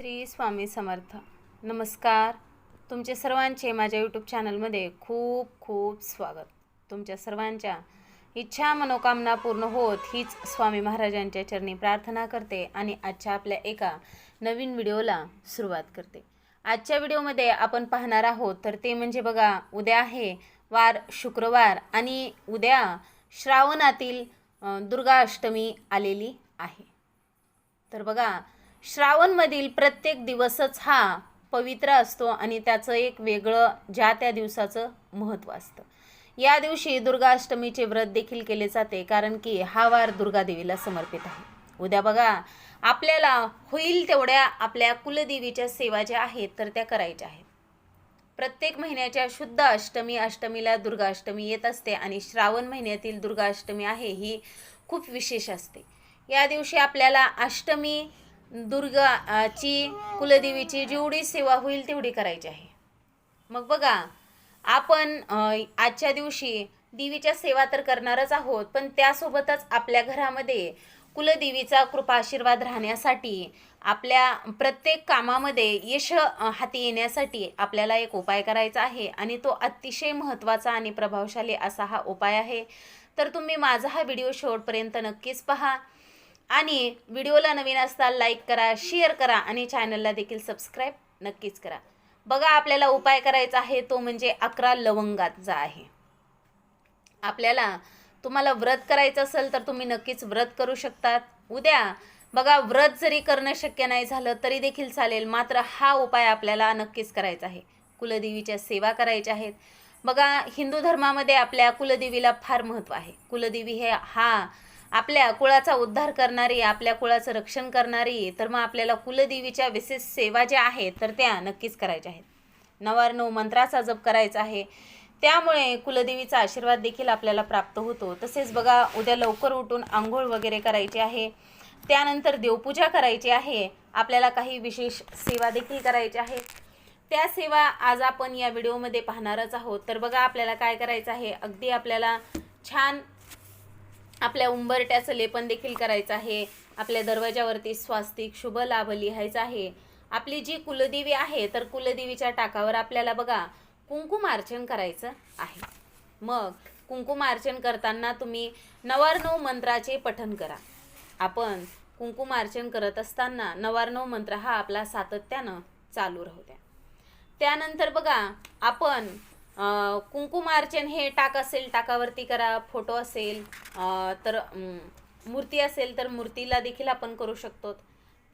श्री स्वामी समर्थ. नमस्कार. तुमचे सर्वांचे माझ्या यूट्यूब चॅनलमध्ये खूप खूप स्वागत. तुमच्या सर्वांच्या इच्छा मनोकामना पूर्ण होत हीच स्वामी महाराजांच्या चरणी प्रार्थना करते आणि आजच्या आपल्या एका नवीन व्हिडिओला सुरुवात करते. आजच्या व्हिडिओमध्ये आपण पाहणार आहोत तर ते म्हणजे बघा उद्या आहे वार शुक्रवार आणि उद्या श्रावणातील अं, दुर्गा अष्टमी आलेली आहे. तर बघा श्रावणमधील प्रत्येक दिवसच हा पवित्र असतो आणि त्याचं एक वेगळं ज्या त्या दिवसाचं महत्त्व असतं. या दिवशी दुर्गाष्टमीचे व्रत देखील केले जाते कारण की हा वार दुर्गादेवीला समर्पित आहे. उद्या बघा आपल्याला होईल तेवढ्या आपल्या कुलदेवीच्या सेवा ज्या आहेत तर त्या करायच्या आहेत. प्रत्येक महिन्याच्या शुद्ध अष्टमी अष्टमीला दुर्गाष्टमी येत असते आणि श्रावण महिन्यातील दुर्गाष्टमी आहे ही खूप विशेष असते. या दिवशी आपल्याला अष्टमी दुर्गाची कुलदेवीची जेवढी सेवा होईल तेवढी करायची आहे. मग बघा आपण आजच्या दिवशी देवीच्या सेवा तर करणारच आहोत पण त्यासोबतच आपल्या घरामध्ये कुलदेवीचा कृपा आशीर्वाद राहण्यासाठी आपल्या प्रत्येक कामामध्ये यश हाती येण्यासाठी आपल्याला एक उपाय करायचा आहे आणि तो अतिशय महत्त्वाचा आणि प्रभावशाली असा हा उपाय आहे. तर तुम्ही माझा हा व्हिडिओ शेवटपर्यंत नक्कीच पहा. आणि व्हिडिओला नवीन असता लाईक करा शेअर करा आणि चॅनलला देखील सबस्क्राईब नक्कीच करा. बघा आपल्याला उपाय करायचा आहे तो म्हणजे अकरा लवंगाचा आहे. आपल्याला तुम्हाला व्रत करायचं असेल तर तुम्ही नक्कीच व्रत करू शकतात. उद्या बघा व्रत जरी करणं शक्य नाही झालं तरी देखील चालेल. मात्र हा उपाय आपल्याला नक्कीच करायचा आहे. कुलदेवीच्या सेवा करायच्या आहेत. बघा हिंदू धर्मामध्ये आपल्या कुलदेवीला फार महत्त्व आहे. कुलदेवी हे हा आपल्या कुळाचा उद्धार करणारी आपल्या कुळाचं रक्षण करणारी तर मग आपल्याला कुलदेवीच्या विशेष सेवा ज्या आहेत तर त्या नक्कीच करायच्या आहेत. नवार्णव मंत्राचा जप करायचा आहे. त्यामुळे कुलदेवीचा आशीर्वाद देखील आपल्याला प्राप्त होतो. तसेच बघा उद्या लवकर उठून आंघोळ वगैरे करायची आहे. त्यानंतर देवपूजा करायची आहे. आपल्याला काही विशेष सेवा देखील करायच्या आहेत त्या सेवा आज आपण या व्हिडिओमध्ये पाहणारच आहोत. तर बघा आपल्याला काय करायचं आहे? अगदी आपल्याला छान आपल्या उंबरट्याचं लेपन देखील करायचं आहे. आपल्या दरवाजावरती स्वास्तिक शुभ लाभ लिहायचा आहे. आपली जी कुलदेवी आहे तर कुलदेवीच्या टाकावर आपल्याला बघा कुंकुमार्चन करायचं आहे. मग कुंकुमार्चन करताना तुम्ही नवारनव मंत्राचे पठन करा. आपण कुंकुमार्चन करत असताना नवारनव मंत्र हा आपला सातत्यानं चालू राहू द्या. त्यानंतर बघा आपण कुंकुमार्चन हे टाक असेल टाकावरती करा फोटो असेल तर मूर्ती असेल तर मूर्तीला देखील आपण करू शकतो.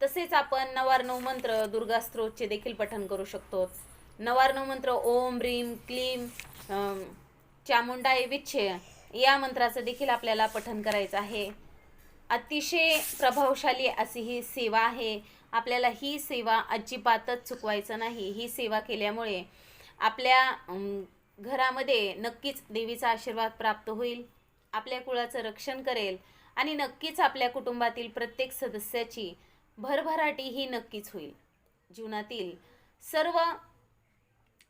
तसेच आपण नवार्णव मंत्र दुर्गा देखील पठन करू शकतो. नवार्णव मंत्र ओम रीम क्लीम चामुंडाय विच्छे या मंत्राचं देखील आपल्याला पठन करायचं आहे. अतिशय प्रभावशाली अशी ही सेवा आहे. आपल्याला ही सेवा अजिबातच चुकवायचं नाही. ही सेवा केल्यामुळे आपल्या घरामध्ये नक्कीच देवीचा आशीर्वाद प्राप्त होईल आपल्या कुळाचं रक्षण करेल आणि नक्कीच आपल्या कुटुंबातील प्रत्येक सदस्याची भरभराटी ही नक्कीच होईल. जीवनातील सर्व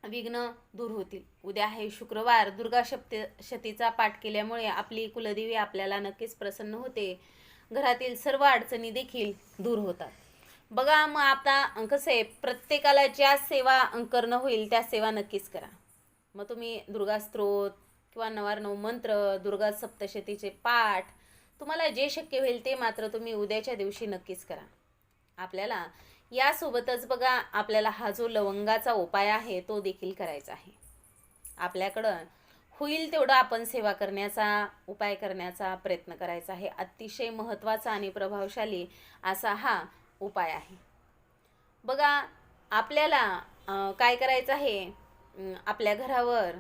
विघ्न दूर होतील. उद्या आहे शुक्रवार दुर्गा शप्ते शतीचा पाठ केल्यामुळे आपली कुलदेवी आपल्याला नक्कीच प्रसन्न होते. घरातील सर्व अडचणी देखील दूर होतात. बघा मग आता कसं आहे? प्रत्येकाला ज्या सेवा करणं होईल त्या सेवा नक्कीच करा. मग तुम्ही दुर्गा स्तोत्र किंवा नवार्णव मंत्र दुर्गा सप्तशतीचे पाठ तुम्हाला जे शक्य होईल ते मात्र तुम्ही उद्याच्या दिवशी नक्कीच करा. आपल्याला यासोबतच बघा आपल्याला हा जो लवंगाचा उपाय आहे तो देखील करायचा आहे. आपल्याकडं होईल तेवढं आपण सेवा करण्याचा उपाय करण्याचा प्रयत्न करायचा आहे. अतिशय महत्त्वाचा आणि प्रभावशाली असा हा उपाय आहे. बघा आपल्याला काय करायचं आहे? आपल्या घरावर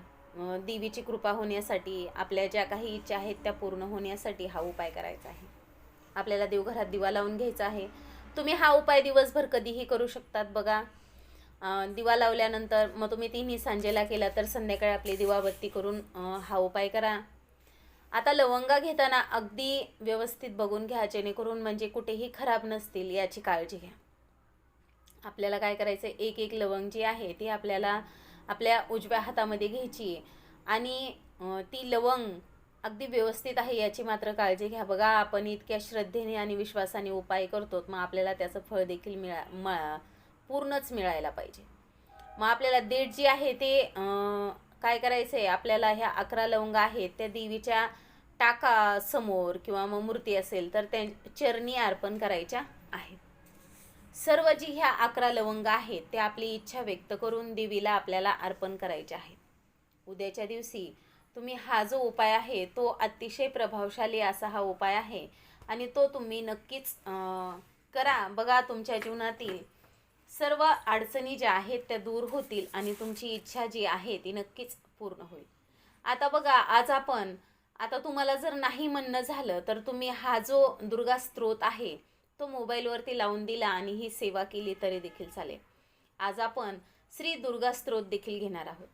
देवीची कृपा होण्यासाठी आपल्या ज्या काही इच्छा आहेत त्या पूर्ण होण्यासाठी हा उपाय करायचा आहे. आपल्याला देवघरात दिवा लावून घ्यायचा आहे. तुम्ही हा उपाय दिवसभर कधीही करू शकतात बघा. दिवा लावल्यानंतर मग तुम्ही तिन्ही सांजेला केला तर संध्याकाळी आपली दिवाबत्ती करून हा उपाय करा. आता लवंगा घेताना अगदी व्यवस्थित बघून घ्या जेणेकरून म्हणजे कुठेही खराब नसतील याची काळजी घ्या. आपल्याला काय करायचं एक एक लवंग जी आहे ती आपल्याला आपल्या उजव्या हातामध्ये घ्यायची आणि ती लवंग अगदी व्यवस्थित आहे याची मात्र काळजी घ्या. बघा आपण इतक्या श्रद्धेने आणि विश्वासाने उपाय करतो मग आपल्याला त्याचं फळ देखील मिळा म पूर्णच मिळायला पाहिजे. मग आपल्याला देठ जी आहे ते काय करायचं आहे आपल्याला ह्या अकरा लवंग आहेत त्या देवीच्या टाका समोर किंवा मग मूर्ती असेल तर त्या चरणी अर्पण करायच्या आहेत. सर्व जी ह्या अकरा लवंग आहेत ते आपली इच्छा व्यक्त करून देवीला आपल्याला अर्पण करायचे आहेत. उद्याच्या दिवशी तुम्ही हा जो उपाय आहे तो अतिशय प्रभावशाली असा हा उपाय आहे आणि तो तुम्ही नक्कीच करा. बघा तुमच्या जीवनातील सर्व अडचणी ज्या आहेत त्या दूर होतील आणि तुमची इच्छा जी आहे ती नक्कीच पूर्ण होईल. आता बघा आज आपण आता तुम्हाला जर नाही म्हणणं झालं तर तुम्ही हा जो दुर्गा स्त्रोत आहे तो मोबाईलवरती लावून दिला आणि ही सेवा केली तरी देखील चालेल. आज आपण श्री दुर्गा स्त्रोत देखील घेणार आहोत.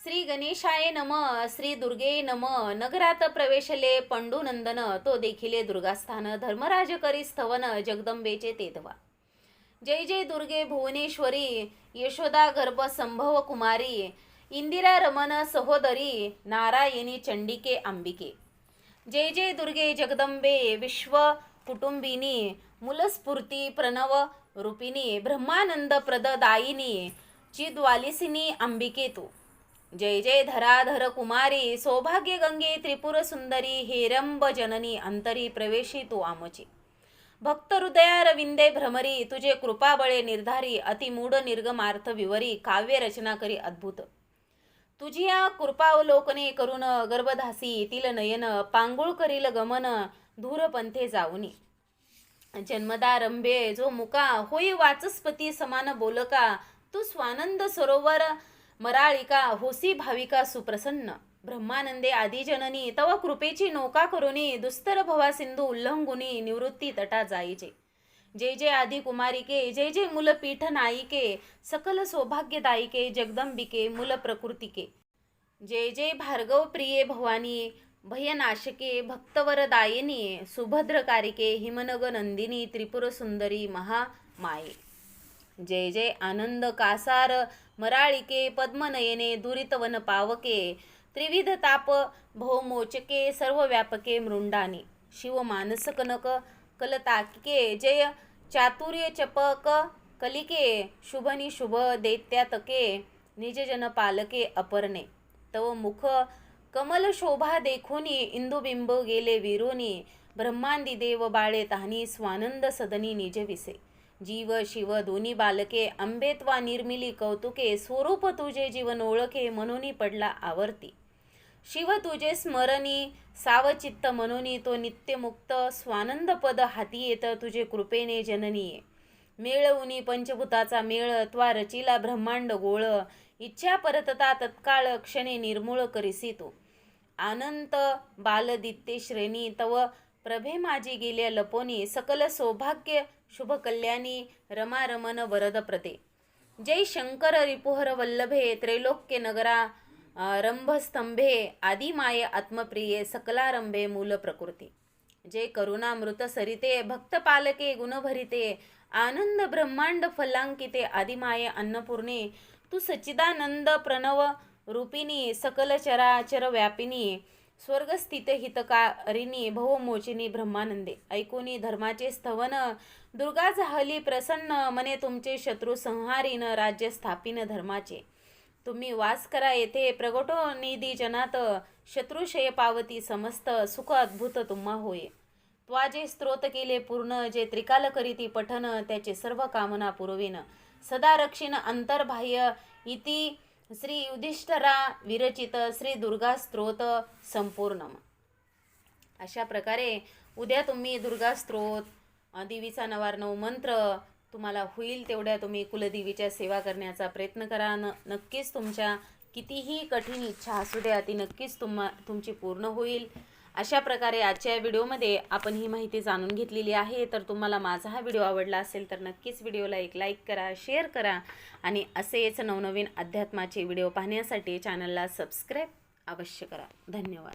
श्री गणेशाय नम श्री दुर्गे नम नगरात प्रवेशले पंडुनंदन तो देखिले दुर्गास्थान धर्मराज करी स्थवन जगदंबेचे तेधवा जय जय दुर्गे भुवनेश्वरी यशोदा गर्भ संभव कुमारी इंदिरा रमन सहोदरी नारायणी चंडिके अंबिके. जय जय दुर्गे जगदंबे विश्व कुटुंबिनी मूलस्फूर्ती प्रणव रूपिणी ब्रह्मानंद प्रददायिनी चिद्वालिसिनी अंबिके तू जय जय धराधर कुमारी सौभाग्य गंगे त्रिपुर सुंदरी हेरंब जननी अंतरी प्रवेशी तू आमची। भक्त हृदयारविंदे भ्रमरी तुझे कृपाबळे निर्धारी अतिमूढ निर्गमार्थ विवरी काव्य रचना करी अद्भुत। तुझी या कृपावलोकने करून गर्भधासी येतील नयन पांगुळ करील गमन धूरपंथे जाऊनी। जन्मदारंभे जो मुका होई वाचस्पती समान बोलका तू स्वानंद सरोवर मराळिका होसी भाविका सुप्रसन्न. ब्रह्मानंदे आदिजननी तव कृपेची नौका करुनी दुस्तर भवा सिंधू उल्लंघुनी निवृत्ती तटा जाईचे जे जे आदि कुमारिके जे जे मुल पीठ नायिके सकल सौभाग्यदायिके जगदंबिके मूल प्रकृतिके. जय जय भार्गव प्रिये भवानी भयनाशके भक्तवरदायिनी सुभद्रकारिके हिमनग नंदिनी त्रिपुर सुंदरी महामाये। जय जय आनंद कासार मराळिके पद्मनयने दुरितवन पावके त्रिविध ताप भौमोचके सर्व व्यापके मृंडाने। शिव मानस कनक कलताकिके जय चातुर्य चपक कलिके शुभनी शुभ दैत्यातके निजजन पालके अपर्णे। तव मुख कमल शोभा देखोनी इंदुबिंब गेले विरोनी ब्रह्मांदी देव बाळे तहानी स्वानंद सदनी निज विसे. जीव शिव दोन्ही बालके आंबेत्वा निर्मिली कौतुके स्वरूप तुझे जीवन ओळखे मनोनी पडला आवर्ती. शिव तुझे स्मरणी सावचित्त मनोनी तो नित्यमुक्त स्वानंद पद हाती येत तुझे कृपेने जननीये. मेळवुनी पंचभूताचा मेळ त्वा रचिला ब्रह्मांड गोळ इच्छा परतता तत्काळ क्षणे निर्मूळ करिसी तू. बालदित्ते श्रेणी तव प्रभे माझी गेल्या लपोनी सकल सौभाग्य शुभ कल्याणी रमारमन वरद प्रते. जय शंकर रिपुहर वल्लभे त्रैलोक्य नगरा रंभस्तंभे आदिमाये आत्मप्रिये सकलारंभे मूल प्रकृती. जय करुणामृत सरिते भक्तपालके गुणभरिते आनंद ब्रह्मांड फलांकिते आदिमाये अन्नपूर्णे तू सच्चिदानंद प्रणव रूपिणी सकल चराचर व्यापिनी स्वर्गस्थित हितकारिणी भवमोचिनी ब्रह्मानंदे. ऐकुनी धर्माचे स्थवन दुर्गा झाली प्रसन्न मने तुमचे शत्रू संहारीन राज्य स्थापिन धर्माचे. तुम्ही वास करा येथे प्रगटो निधी जनात शत्रुशय पावती समस्त सुख अद्भुत तुम्हा होय. त्वा जे स्त्रोत केले पूर्ण जे त्रिकाल करीती पठन त्याचे सर्व कामना पुरविन. सदा रक्षिण अंतर्बाह्य इति श्री युधिष्ठरा विरचित श्री दुर्गा स्त्रोत संपूर्ण अशा प्रकारे उद्या तुम्ही दुर्गा स्त्रोत देवीचा नवार नऊ मंत्र तुम्हाला होईल तेवढ्या तुम्ही कुलदेवीच्या सेवा करण्याचा प्रयत्न करा. न नक्कीच तुमच्या कितीही कठीण इच्छा असू द्या ती नक्कीच तुम्हा तुमची पूर्ण होईल. अशा प्रकारे आजच्या व्हिडिओमध्ये आपण ही माहिती जाणून घेतलेली आहे. तर तुम्हाला माझा हा व्हिडिओ आवडला असेल तर नक्कीच व्हिडिओला एक लाईक करा शेअर करा आणि असेच नवनवीन अध्यात्माचे व्हिडिओ पाहण्यासाठी चॅनलला सबस्क्राईब अवश्य करा. धन्यवाद.